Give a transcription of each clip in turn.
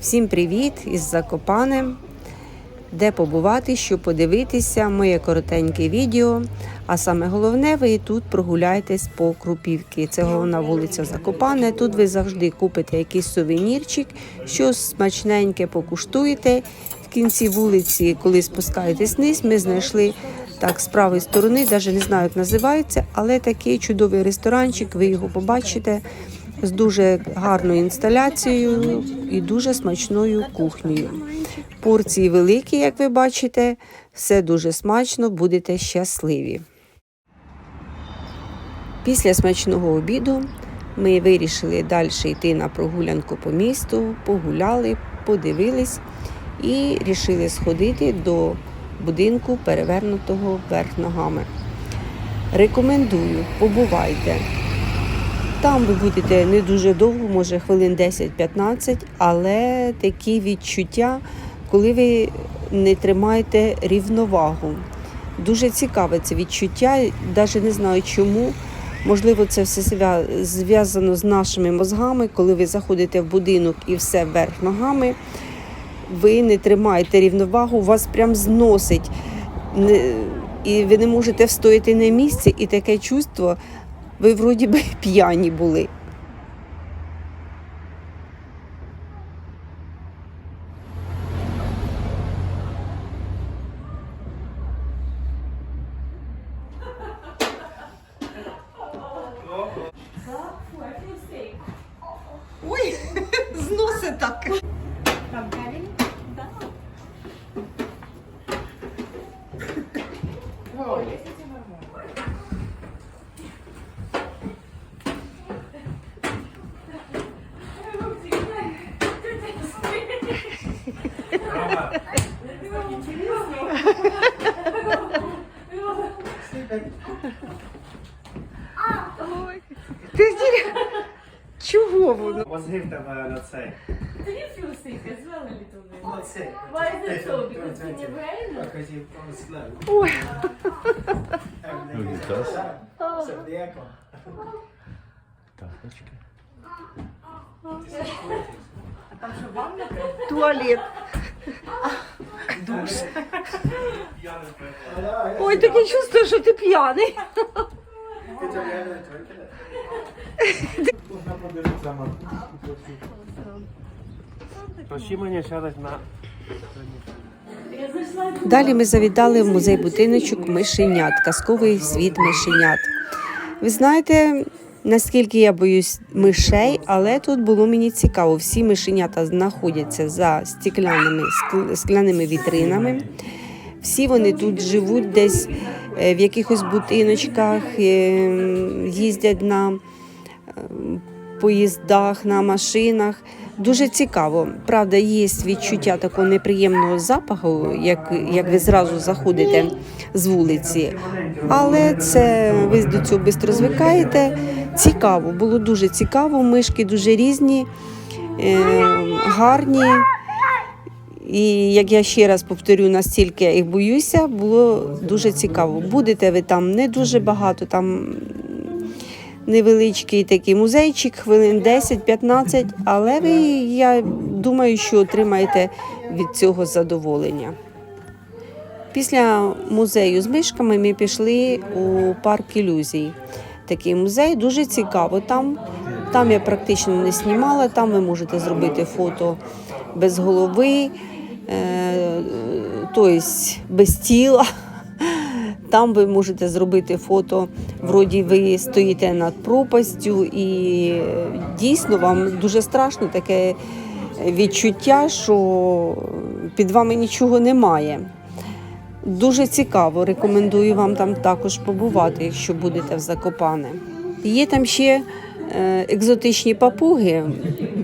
Всім привіт із Закопане. Де побувати, що подивитися, моє коротеньке відео. А саме головне, ви тут прогуляєтесь по Крупівки. Це головна вулиця Закопане. Тут ви завжди купите якийсь сувенірчик, щось смачненьке покуштуєте. В кінці вулиці, коли спускаєтесь вниз, ми знайшли так з правої сторони, навіть не знаю, як називається, але такий чудовий ресторанчик, ви його побачите з дуже гарною інсталяцією і дуже смачною кухнею. Порції великі, як ви бачите, все дуже смачно, будете щасливі. Після смачного обіду ми вирішили далі йти на прогулянку по місту, погуляли, подивились і рішили сходити до будинку перевернутого вверх ногами. Рекомендую, побувайте. Там ви будете не дуже довго, може хвилин 10-15, але такі відчуття, коли ви не тримаєте рівновагу. Дуже цікаве це відчуття, навіть не знаю чому. Можливо, це все зв'язано з нашими мозгами, коли ви заходите в будинок і все вверх ногами, ви не тримаєте рівновагу, вас прям зносить. І ви не можете встояти на місці, і таке чувство, ви вроді би п'яні були. Литову. Мозги в тебе на цей. Три фюсика, звали Литову. Оце. Вайзе тобі, це не правильно? Показів там славу. Ой. Унітаз. Сердяко. Тапочки. А там що ванна? Туалет. Душ. Ой, так я чувствую, что ты пьяный. мам. Прощі мені сядать на... Далі ми завітали в музей будиночок мишенят, казковий світ мишенят. Ви знаєте, наскільки я боюсь мишей, але тут було мені цікаво. Всі мишенята знаходяться за стеклянними скл- скляними вітринами. Всі вони тут живуть десь е, в якихось будиночках, е, їздять на е, поїздах, на машинах. Дуже цікаво. Правда, є відчуття такого неприємного запаху, як, як ви зразу заходите з вулиці. Але це ви до цього швидко звикаєте. Цікаво, було дуже цікаво. Мишки дуже різні, е, гарні. І як я ще раз повторю, настільки я їх боюся, було дуже цікаво. Будете ви там не дуже багато, там невеличкий такий музейчик, хвилин 10-15, але ви, я думаю, що отримаєте від цього задоволення. Після музею з мишками ми пішли у парк ілюзій. Такий музей дуже цікаво там. Там я практично не знімала, там ви можете зробити фото без голови, тобто без тіла. Там ви можете зробити фото, вроді ви стоїте над пропастю, і е, дійсно вам дуже страшно таке відчуття, що під вами нічого немає. Дуже цікаво, рекомендую вам там також побувати, якщо будете в Закопане. Є там ще е, екзотичні папуги,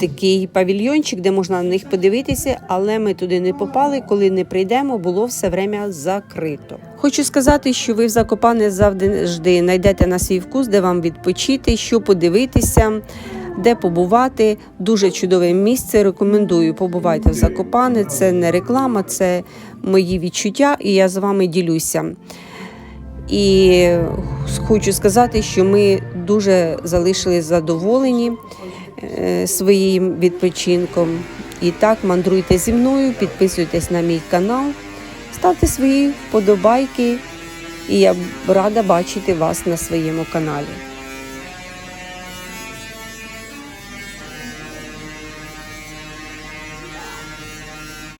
такий павільйончик, де можна на них подивитися, але ми туди не попали. Коли не прийдемо, було все время закрито. Хочу сказати, що ви в Закопане завжди знайдете на свій вкус, де вам відпочити, що подивитися. Де побувати, дуже чудове місце. Рекомендую побувайте в Закопане. Це не реклама, це мої відчуття, і я з вами ділюся. І хочу сказати, що ми дуже залишились задоволені своїм відпочинком. І так мандруйте зі мною, підписуйтесь на мій канал, ставте свої вподобайки, і я рада бачити вас на своєму каналі.